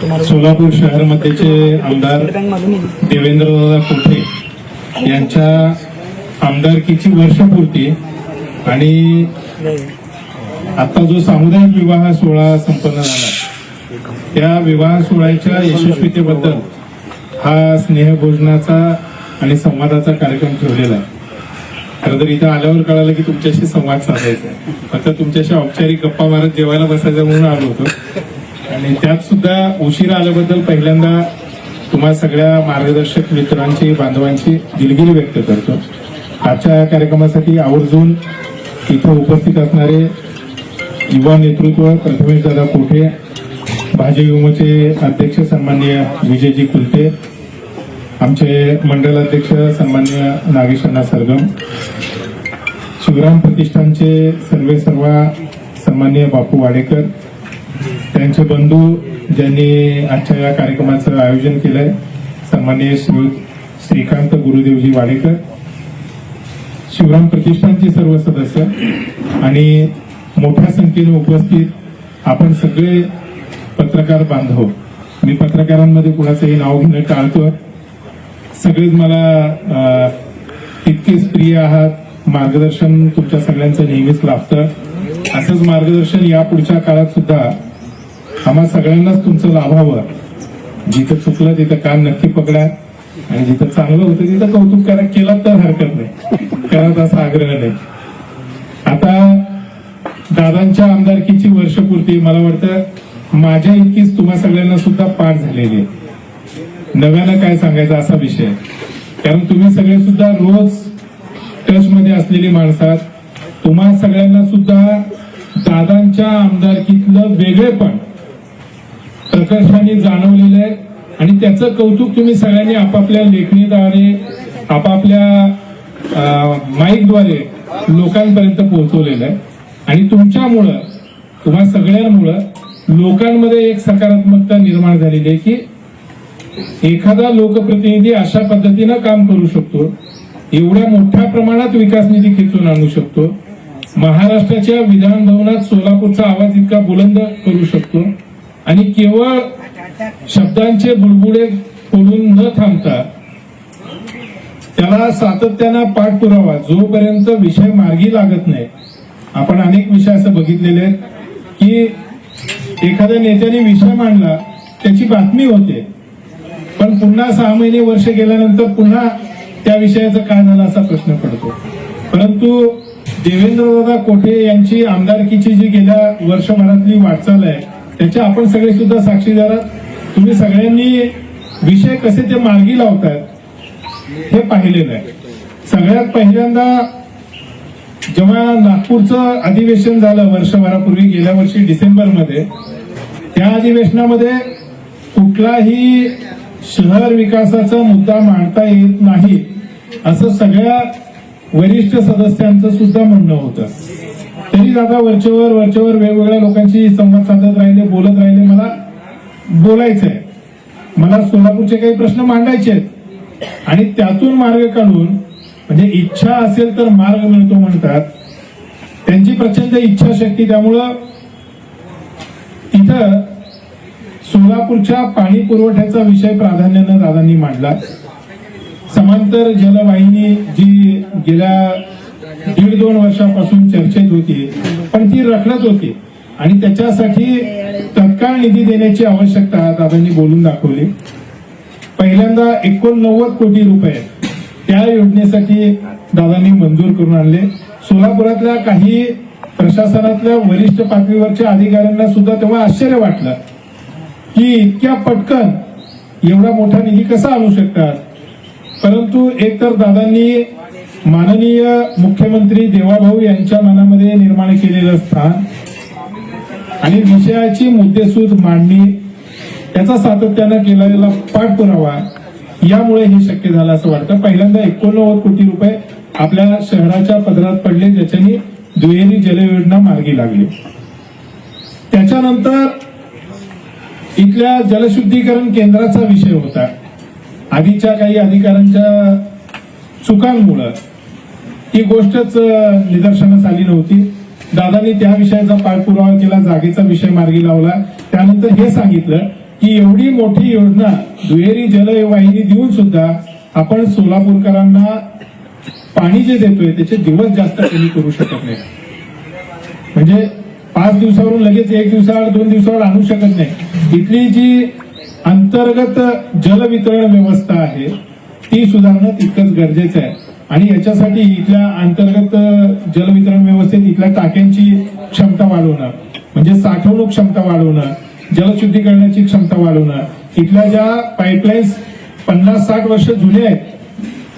सोलापूर शहरमध्येचे आमदार देवेंद्रदादा कोठे यांच्या आमदारकीची वर्षपूर्ती आणि आता जो सामुदायिक विवाह सोहळा संपन्न झाला त्या विवाह सोहळ्याच्या यशस्वीतेबद्दल हा स्नेहभोजनाचा आणि संवादाचा कार्यक्रम ठेवलेला आहे. खरं तर इथं आल्यावर कळालं की तुमच्याशी संवाद साधायचा आहे. फक्त तुमच्याशी औपचारिक गप्पा मारत जेवायला बसायचं म्हणून आलो होतो. आणि त्यात सुद्धा उशिरा आल्याबद्दल पहिल्यांदा तुम्हा सगळ्या मार्गदर्शक मित्रांची बांधवांची दिलगिरी व्यक्त करतो. आजच्या कार्यक्रमासाठी आवर्जून इथं उपस्थित असणारे युवा नेतृत्व प्रथमेश दादा कोठे भाजी अध्यक्ष सन्मान्य विजयजी कुलते आमचे मंडल अध्यक्ष सन्मान्य नागेशांना सरगम शिवराम प्रतिष्ठानचे सर्वे सर्वा सन्मान्य बापू वाडेकर त्यांचे बंधू ज्यांनी आजच्या या कार्यक्रमाचं आयोजन केलंय सन्मान्य श्री श्रीकांत गुरुदेवजी वाडेकर शिवराम प्रतिष्ठानचे सर्व सदस्य आणि मोठ्या संख्येने उपस्थित आपण सगळे पत्रकार बांधव. मी पत्रकारांमध्ये कुणाचंही नाव घेणं टाळतो सगळेच मला तितकेच प्रिय आहात. मार्गदर्शन तुमच्या सगळ्यांचं नेहमीच लाभतं. असंच मार्गदर्शन या पुढच्या काळात सुद्धा आम्हा सगळ्यांनाच तुमचं लाभावं. जिथं चुकलं तिथं काम नक्की पकडा आणि जिथं चांगलं होतं तिथं कौतुक करा केलं तर हरकत नाही. करत असा आग्रह नाही. आता दादांच्या आमदारकीची वर्षपूर्ती मला वाटतं माझ्या इतकीच तुम्हा सगळ्यांना सुद्धा पाठ झालेली आहे. नव्यानं काय सांगायचं असा विषय. कारण तुम्ही सगळे सुद्धा रोज टचमध्ये असलेली माणसात तुम्हा सगळ्यांना सुद्धा दादांच्या आमदारकीतलं वेगळेपण प्रकर्षाने जाणवलेलं आहे. आणि त्याचं कौतुक तुम्ही सगळ्यांनी आपापल्या लेखणीद्वारे आपापल्या माईकद्वारे लोकांपर्यंत पोहोचवलेलं आहे. आणि तुमच्यामुळं तुम्हा सगळ्यांमुळं लोकांमध्ये एक सकारात्मकता निर्माण झालेली आहे की एखादा लोकप्रतिनिधी अशा पद्धतीनं काम करू शकतो. एवढ्या मोठ्या प्रमाणात विकास निधी खेचून आणू शकतो. महाराष्ट्राच्या विधानभवनात सोलापूरचा आवाज इतका बुलंद करू शकतो. आणि केवळ शब्दांचे बुडबुडे फोडून न थांबता त्याला सातत्यानं पाठपुरावा जोपर्यंत विषय मार्गी लागत नाही आपण अनेक विषय असं बघितलेले आहेत की एखाद्या नेत्याने विषय मांडला त्याची बातमी होते. पण पुन्हा सहा महिने वर्ष गेल्यानंतर पुन्हा त्या विषयाचं काय झालं असा प्रश्न पडतो. परंतु देवेंद्रदादा कोठे यांची आमदारकीची जी गेल्या वर्षभरातली वाटचाल आहे त्याच्या आपण सगळे सुद्धा साक्षीदार आहात. तुम्ही सगळ्यांनी विषय कसे ते मार्गी लावतात हे पाहिलेलं आहे. सगळ्यात पहिल्यांदा जेव्हा नागपूरचं अधिवेशन झालं वर्षभरापूर्वी गेल्या वर्षी डिसेंबरमध्ये त्या अधिवेशनामध्ये कुठलाही शहर विकासाचा मुद्दा मांडता येत नाही असं सगळ्या वरिष्ठ सदस्यांचं सुद्धा म्हणणं होतं. तरी दादा वरचेवर वरचेवर वेगवेगळ्या लोकांशी संवाद साधत राहिले बोलत राहिले. मला बोलायचंय. मला सोलापूरचे काही प्रश्न मांडायचे आहेत. आणि त्यातून मार्ग काढून म्हणजे इच्छा असेल तर मार्ग मिळतो म्हणतात. त्यांची प्रचंड इच्छाशक्ती. त्यामुळं इथं सोलापूरच्या पाणी पुरवठ्याचा विषय प्राधान्यानं दादांनी मांडला. समांतर जलवाहिनी जी गेल्या दीड दोन वर्षापासून चर्चेत होती पण ती रखडत होती. आणि त्याच्यासाठी तत्काळ निधी देण्याची आवश्यकता दादांनी बोलून दाखवली. पहिल्यांदा एकोणनव्वद कोटी रुपये त्या योजनेसाठी दादांनी मंजूर करून आणले. सोलापुरातल्या काही प्रशासनातल्या वरिष्ठ पातळीवरच्या अधिकाऱ्यांना सुद्धा तेव्हा आश्चर्य वाटलं की इतक्या पटकन एवढा मोठा निधी कसा आणू शकतात? परंतु एक तर दादांनी माननीय मुख्यमंत्री देवाभाऊ यांच्या मनामध्ये निर्माण केलेलं स्थान आणि विषयाची मुद्देसूद मांडणी त्याचा सातत्यानं केलेला पाठपुरावा यामुळे हे शक्य झालं असं वाटतं. पहिल्यांदा एकोणनव्वद कोटी रुपये आपल्या शहराच्या पदरात पडले ज्याच्यानी दुहेरी जलयोजना मार्गी लागली. त्याच्यानंतर इथल्या जलशुद्धीकरण केंद्राचा विषय होता. आधीच्या काही अधिकाऱ्यांच्या चुकांमुळं ही गोष्टच निदर्शनास आली नव्हती. दादांनी त्या विषयाचा पाठपुरावा केला जागेचा विषय मार्गी लावला. त्यानंतर हे सांगितलं की एवढी मोठी योजना दुहेरी जलवाहिनी देऊन सुद्धा आपण सोलापूरकरांना पाणी जे देतोय त्याचे दिवस जास्त कमी करू शकत नाही. म्हणजे पाच दिवसावरून लगेच एक दिवसावर दोन दिवसावर आणू शकत नाही. इथली जी अंतर्गत जलवितरण व्यवस्था आहे ती सुधारणं तितकंच गरजेचं आहे. आणि याच्यासाठी इथल्या अंतर्गत जलवितरण व्यवस्थेत इथल्या टाक्यांची क्षमता वाढवणं म्हणजे साठवणूक क्षमता वाढवणं जलशुद्धीकरणाची क्षमता वाढवणं इथल्या ज्या पाईपलाईन्स पन्नास साठ वर्ष जुने आहेत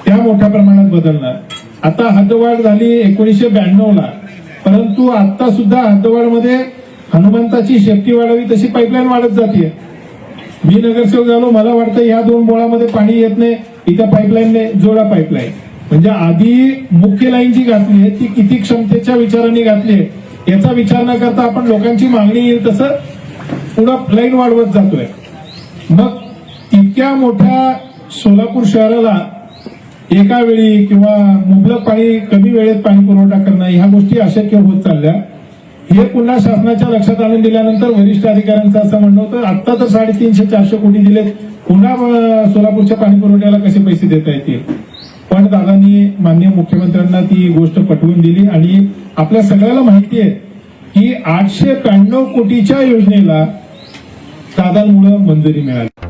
त्या मोठ्या प्रमाणात बदलणार आता हद्दवाढ झाली एकोणीसशे ब्याण्णवला परंतु आता सुद्धा हद्दवाढमध्ये हनुमंताची शेपटी वाढावी तशी पाईपलाईन वाढत जाते मी नगरसेवक झालो मला वाटतं या दोन बोळामध्ये पाणी येत नाही इथं पाईपलाईनने जोडा पाईपलाईन म्हणजे आधी मुख्य लाईन जी घातली आहे ती किती क्षमतेच्या विचाराने घातली आहे याचा विचार न करता आपण लोकांची मागणी येईल तसं पुढं लाईन वाढवत जातोय. मग इतक्या मोठ्या सोलापूर शहराला एका वेळी किंवा मुबलक पाणी कमी वेळेत पाणी पुरवठा करणं ह्या गोष्टी अशक्य होत चालल्या. हे पुन्हा शासनाच्या लक्षात आणून दिल्यानंतर वरिष्ठ अधिकाऱ्यांचं असं म्हणणं होतं आता तर साडेतीनशे चारशे कोटी दिलेत पुन्हा सोलापूरच्या पाणी पुरवठ्याला कसे पैसे देता येतील? पण दादांनी माननीय मुख्यमंत्र्यांना ती गोष्ट पटवून दिली आणि आपल्या सगळ्याला माहिती आहे की आठशे ब्याण्णव कोटीच्या योजनेला दादांमुळे मंजुरी मिळाली.